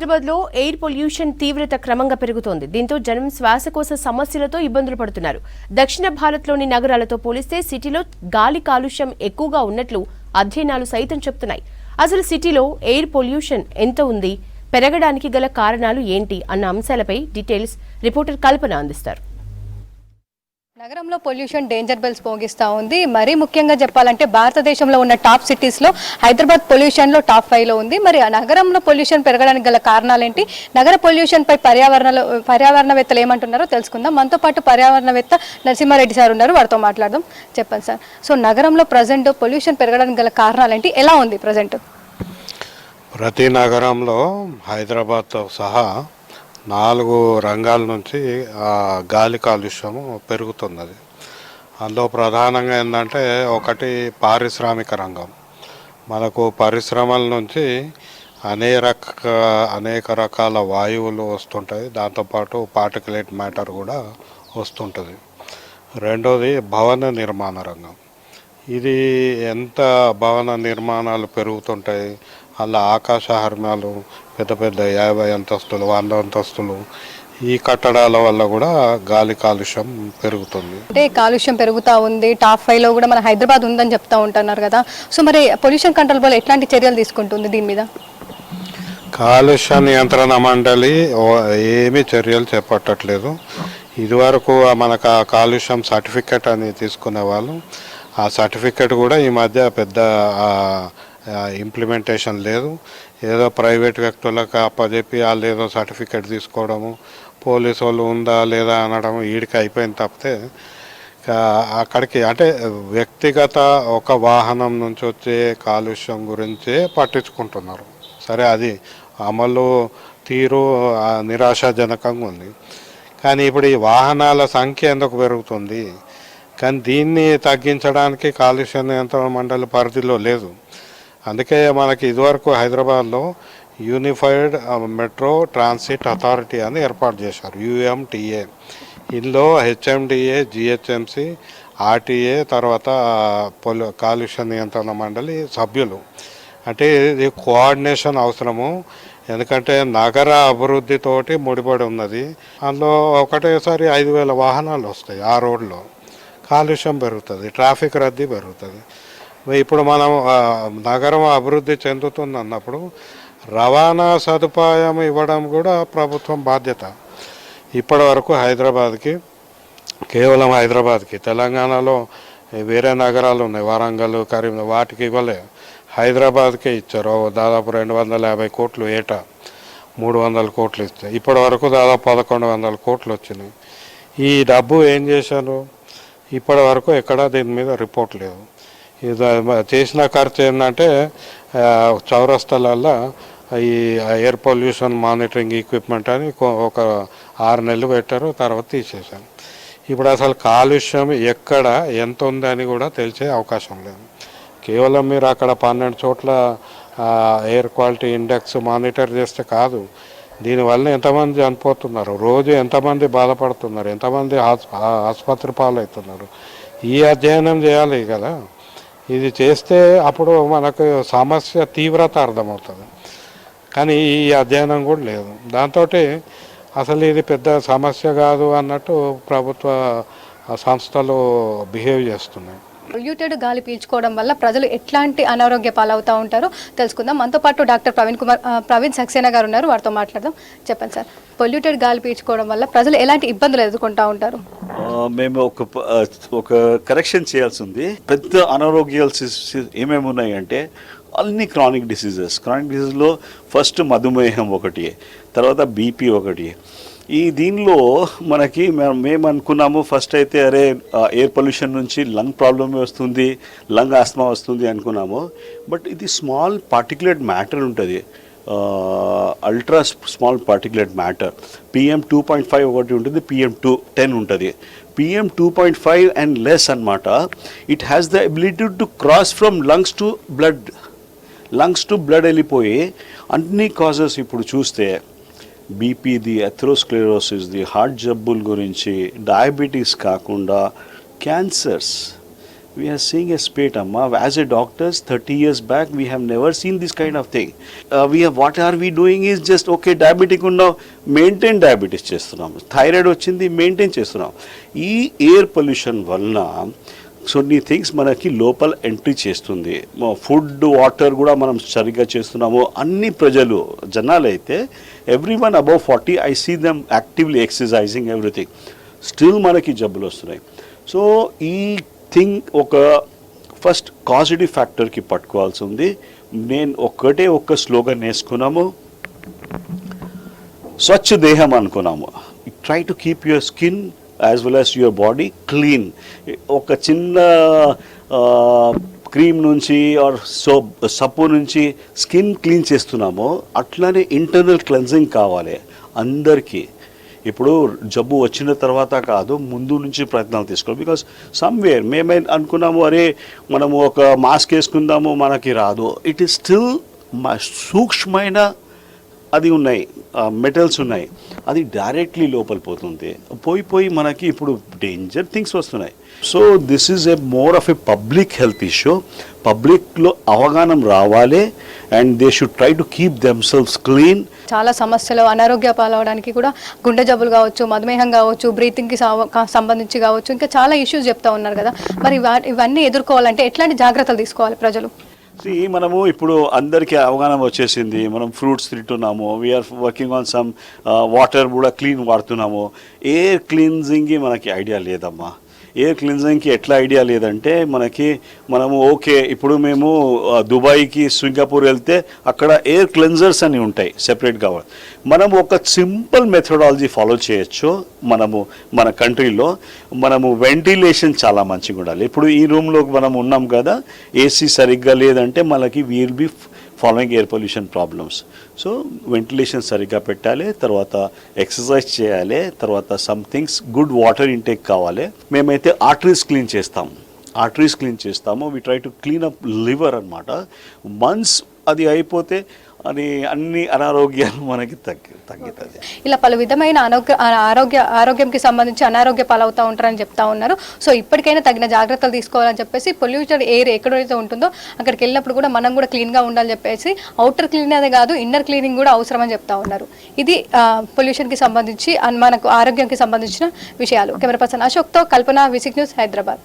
హైదరాబాద్లో air pollution తీవ్రత క్రమంగా పెరుగుతోంది. దీంతో జనం శ్వాసకోశ సమస్యలతో ఇబ్బందులు పడుతున్నారు. దక్షిణ భారత్లోని నగరాలతో పోలిస్తే సిటీలో గాలి కాలుష్యం ఎక్కువగా ఉన్నట్లు అధ్యయనాలు సైతం చెప్తున్నాయి. అసలు సిటీలో ఎయిర్ పొల్యూషన్ ఎంత ఉంది? పెరగడానికి గల కారణాలు ఏంటి? అన్న అంశాలపై డీటెయిల్స్ రిపోర్టర్ కల్పన అందిస్తారు. నగరంలో పొల్యూషన్ డేంజర్ బెల్స్ పోగిస్తూ ఉంది. మరీ ముఖ్యంగా చెప్పాలంటే భారతదేశంలో ఉన్న టాప్ సిటీస్లో హైదరాబాద్ పొల్యూషన్లో టాప్ ఫైవ్లో ఉంది. మరి ఆ నగరంలో పొల్యూషన్ పెరగడానికి గల కారణాలేంటి? నగర పొల్యూషన్పై పర్యావరణలో పర్యావరణవేత్తలు ఏమంటున్నారో తెలుసుకుందాం. మనతో పాటు పర్యావరణవేత్త నరసింహారెడ్డి సార్ ఉన్నారు. వారితో మాట్లాడదాం. చెప్పండి సార్. సో నగరంలో ప్రజెంట్ పొల్యూషన్ పెరగడానికి గల కారణాలేంటి? ఎలా ఉంది ప్రజెంట్? ప్రతి నగరంలో హైదరాబాద్తో సహా నాలుగు రంగాల నుంచి గాలి కాలుష్యము పెరుగుతున్నది. అందులో ప్రధానంగా ఏంటంటే ఒకటి పారిశ్రామిక రంగం. మనకు పరిశ్రమల నుంచి అనేక అనేక రకాల వాయువులు వస్తుంటాయి. దాంతోపాటు పార్టికులేట్ మ్యాటర్ కూడా వస్తుంటుంది. రెండోది భవన నిర్మాణ రంగం. ఇది ఎంత భవన నిర్మాణాలు పెరుగుతుంటాయి? అలా ఆకాశ హర్మ్యాలు పెద్ద పెద్ద యాభై అంతస్తులు వంద అంతస్తులు ఈ కట్టడాల వల్ల కూడా గాలి కాలుష్యం పెరుగుతుంది. అంటే కాలుష్యం పెరుగుతూ ఉంది. టాప్ ఫైవ్లో కూడా మన హైదరాబాద్ ఉందని చెప్తా ఉంటున్నారు కదా. సో మరి పొల్యూషన్ కంట్రోల్ బోర్డు ఎట్లాంటి చర్యలు తీసుకుంటుంది దీని మీద? కాలుష్య నియంత్రణ మండలి ఏమీ చర్యలు చేపట్టట్లేదు. ఇదివరకు మనకు ఆ కాలుష్యం సర్టిఫికెట్ అని తీసుకునే వాళ్ళు. ఆ సర్టిఫికెట్ కూడా ఈ మధ్య పెద్ద ఇంప్లిమెంటేషన్ లేదు. ఏదో ప్రైవేట్ వ్యక్తులకు అప్పచెప్పి వాళ్ళు ఏదో సర్టిఫికెట్ తీసుకోవడము పోలీసు వాళ్ళు ఉందా లేదా అనడం ఈడికి అయిపోయింది తప్పితే అక్కడికి అంటే వ్యక్తిగత ఒక వాహనం నుంచి వచ్చే కాలుష్యం గురించే పట్టించుకుంటున్నారు. సరే అది అమలు తీరు నిరాశాజనకంగా ఉంది. కానీ ఇప్పుడు ఈ వాహనాల సంఖ్య ఎందుకు పెరుగుతుంది? కానీ దీన్ని తగ్గించడానికి కాలుష్య నియంత్రణ మండలి పరిధిలో లేదు. అందుకే మనకి ఇదివరకు హైదరాబాద్లో యూనిఫైడ్ మెట్రో ట్రాన్సిట్ అథారిటీ అని ఏర్పాటు చేశారు. యుఎంటిఏ. ఇందులో హెచ్ఎండిఏ జిహెచ్ఎంసి ఆర్టీఏ తర్వాత పొలు కాలుష్య నియంత్రణ మండలి సభ్యులు. అంటే ఇది కోఆర్డినేషన్ అవసరము. ఎందుకంటే నగర అభివృద్ధితోటి ముడిపడి ఉన్నది. అందులో ఒకటేసారి ఐదు వేల వాహనాలు వస్తాయి ఆ రోడ్లో. కాలుష్యం పెరుగుతుంది ట్రాఫిక్ రద్దీ పెరుగుతుంది. ఇప్పుడు మనం నగరం అభివృద్ధి చెందుతుంది అన్నప్పుడు రవాణా సదుపాయం ఇవ్వడం కూడా ప్రభుత్వం బాధ్యత. ఇప్పటి వరకు హైదరాబాద్కి కేవలం హైదరాబాద్కి తెలంగాణలో వేరే నగరాలు ఉన్నాయి వరంగల్ కరీంనగర్ వాటికి ఇవ్వలే. హైదరాబాద్కే ఇచ్చారు దాదాపు రెండు వందల యాభై కోట్లు ఏటా మూడు వందల కోట్లు ఇస్తే. ఇప్పటి వరకు దాదాపు పదకొండు వందల కోట్లు వచ్చినాయి. ఈ డబ్బు ఏం చేశారు? ఇప్పటి వరకు ఎక్కడా దీని మీద రిపోర్ట్ లేదు. ఇది చేసిన ఖర్చు ఏంటంటే చౌరస్తలల్లో ఈ ఎయిర్ పొల్యూషన్ మానిటరింగ్ ఎక్విప్మెంట్ అని ఒక ఆరు నెలలు పెట్టారు తర్వాత తీసేశాను ఇప్పుడు అసలు కాలుష్యం ఎక్కడ ఎంత ఉందని కూడా తెలిసే అవకాశం లేదు. కేవలం మీరు అక్కడ పన్నెండు చోట్ల ఎయిర్ క్వాలిటీ ఇండెక్స్ మానిటర్ చేస్తే కాదు. దీనివల్ల ఎంతమంది చనిపోతున్నారు? రోజు ఎంతమంది బాధపడుతున్నారు? ఎంతమంది ఆస్- ఆసుపత్రి పాలవుతున్నారు? ఈ అధ్యయనం చేయాలి కదా? ఇది చేస్తే అప్పుడు మనకు సమస్య తీవ్రత అర్థమవుతుంది. కానీ ఈ అధ్యయనం కూడా లేదు. దాంతో అసలు ఇది పెద్ద సమస్య కాదు అన్నట్టు ప్రభుత్వ సంస్థలు బిహేవ్ చేస్తున్నాయి. పొల్యూటెడ్ గాలి పీల్చుకోవడం వల్ల ప్రజలు ఎట్లాంటి అనారోగ్య పాలవుతూ ఉంటారో తెలుసుకుందాం. మనతో పాటు డాక్టర్ ప్రవీణ్ కుమార్ ప్రవీణ్ సక్సేనా గారు ఉన్నారు. వారితో మాట్లాడదాం. చెప్పండి సార్. పొల్యూటెడ్ గాలి పీల్చుకోవడం వల్ల ప్రజలు ఎలాంటి ఇబ్బందులు ఎదుర్కొంటూ ఉంటారు? మేము ఒక ఒక కరెక్షన్ చేయాల్సి ఉంది. పెద్ద అనారోగ్యాలు ఏమేమి ఉన్నాయంటే అన్ని క్రానిక్ డిసీజెస్ క్రానిక్ డిసీజ్లో ఫస్ట్ మధుమేహం ఒకటి తర్వాత బీపీ ఒకటి ఈ దీనిలో మనకి మేము మేము అనుకున్నాము ఫస్ట్ అయితే అరే ఎయిర్ పొల్యూషన్ నుంచి లంగ్ ప్రాబ్లమ్ వస్తుంది లంగ్ ఆస్మా వస్తుంది అనుకున్నాము. బట్ ఇది స్మాల్ పార్టికులేట్ మ్యాటర్ ఉంటుంది. Ultra small particulate matter PM two point five ఒకటి ఉంటుంది పిఎం టూ టెన్ ఉంటుంది. PM two point five and less అనమాట it has the ability to cross from lungs to blood lungs to blood వెళ్ళిపోయి అన్ని causes ఇప్పుడు చూస్తే బీపీది ఎథ్రోస్క్లెరోసిస్ the heart జబ్బుల గురించి డయాబెటీస్ కాకుండా cancers we are seeing a spate అమ్మ. As a doctors thirty years back we have never seen this kind of thing we what are we doing is just okay diabetic ఉన్నాం. Maintain diabetes చేస్తున్నాం. Thyroid వచ్చింది maintain చేస్తున్నాం. ఈ air pollution వలన కొన్ని things మనకి లోపల ఎంట్రీ చేస్తుంది. ఫుడ్ వాటర్ కూడా మనం సరిగ్గా చేస్తున్నాము. అన్ని ప్రజలు జనాలు అయితే everyone above forty I see them actively exercising everything. Still మనకి జబ్బులు వస్తున్నాయి. సో ఈ థింగ్ ఒక ఫస్ట్ కాజిటివ్ ఫ్యాక్టర్కి పట్టుకోవాల్సి ఉంది. నేను ఒక్కటే ఒక్క స్లోగన్ వేసుకున్నాము. స్వచ్ఛ దేహం అనుకున్నాము. Try to keep your skin as well as your body clean ఒక చిన్న క్రీమ్ నుంచి ఆర్ సోప్ సబ్బు నుంచి స్కిన్ క్లీన్ చేస్తున్నామో అట్లానే ఇంటర్నల్ క్లెన్జింగ్ కావాలి అందరికీ. ఇప్పుడు జబ్బు వచ్చిన తర్వాత కాదు ముందు నుంచి ప్రయత్నాలు తీసుకోవాలి బికాస్ సమ్వేర్ మేమే అనుకున్నాము అరే మనము ఒక మాస్క్ వేసుకుందాము మనకి రాదు. ఇట్ ఈస్ స్టిల్ సూక్ష్మమైన అది ఉన్నాయి. మెటల్స్ ఉన్నాయి. అది డైరెక్ట్లీ లోపల పోతుంది. పోయి పోయి మనకి ఇప్పుడు డేంజర్ థింగ్స్ వస్తున్నాయి. So this is a more of a public health issue పబ్లిక్లో అవగాహన రావాలి. And they should try to keep them themselves clean చాలా సమస్యలు అనారోగ్య పాలవడానికి కూడా గుండె జబ్బులు కావచ్చు మధుమేహం కావచ్చు బ్రీతింగ్కి సంబంధించి కావచ్చు ఇంకా చాలా ఇష్యూస్ చెప్తా ఉన్నారు కదా. మరి ఇవన్నీ ఎదుర్కోవాలంటే ఎట్లాంటి జాగ్రత్తలు తీసుకోవాలి ప్రజలు? మనము ఇప్పుడు అందరికీ అవగాహన వచ్చేసింది. మనం ఫ్రూట్స్ తింటున్నాము. We're working on some water కూడా క్లీన్ వాడుతున్నాము. ఎయిర్ క్లీన్జింగ్కి మనకి ఐడియా లేదమ్మా. ఎయిర్ క్లిన్జింగ్కి ఎట్లా ఐడియా లేదంటే మనకి మనము ఓకే ఇప్పుడు మేము దుబాయ్కి సింగపూర్ వెళ్తే అక్కడ ఎయిర్ క్లిన్జర్స్ అని ఉంటాయి సెపరేట్గా మనం ఒక సింపుల్ మెథడాలజీ ఫాలో చేయొచ్చు మనము మన కంట్రీలో. మనము వెంటిలేషన్ చాలా మంచిగా ఉండాలి ఇప్పుడు ఈ రూమ్లో మనం ఉన్నాం కదా ఏసీ సరిగ్గా లేదంటే మనకి we'll be following air pollution problems so ventilation సరిగ్గా పెట్టాలి తర్వాత ఎక్సర్సైజ్ చేయాలి తర్వాత సంథింగ్స్ గుడ్ వాటర్ ఇంటేక్ కావాలి. మేమైతే ఆర్టరీస్ క్లీన్ చేస్తాం. ఆర్టరీస్ క్లీన్ చేస్తాము. We try to clean up liver అనమాట మంత్స్ అది అయిపోతే అని అన్ని అనారోగ్యాలు మనకి తగ్గి తగ్గుతుంది ఇలా పలు విధమైన ఆరోగ్య ఆరోగ్య ఆరోగ్యంకి సంబంధించి అనారోగ్య పాలవుతూ ఉంటారని చెప్తా ఉన్నారు. సో ఇప్పటికైనా తగిన జాగ్రత్తలు తీసుకోవాలని చెప్పేసి పొల్యూటెడ్ ఎయిర్ ఎక్కడైతే ఉంటుందో అక్కడికి వెళ్ళినప్పుడు కూడా మనం కూడా క్లీన్గా ఉండాలని చెప్పేసి అవుటర్ క్లీన్ అదే కాదు ఇన్నర్ క్లీనింగ్ కూడా అవసరమని చెప్తా ఉన్నారు. ఇది పొల్యూషన్కి సంబంధించి మనకు ఆరోగ్యంకి సంబంధించిన విషయాలు. Camera person అశోక్తో Kalpana V six news Hyderabad.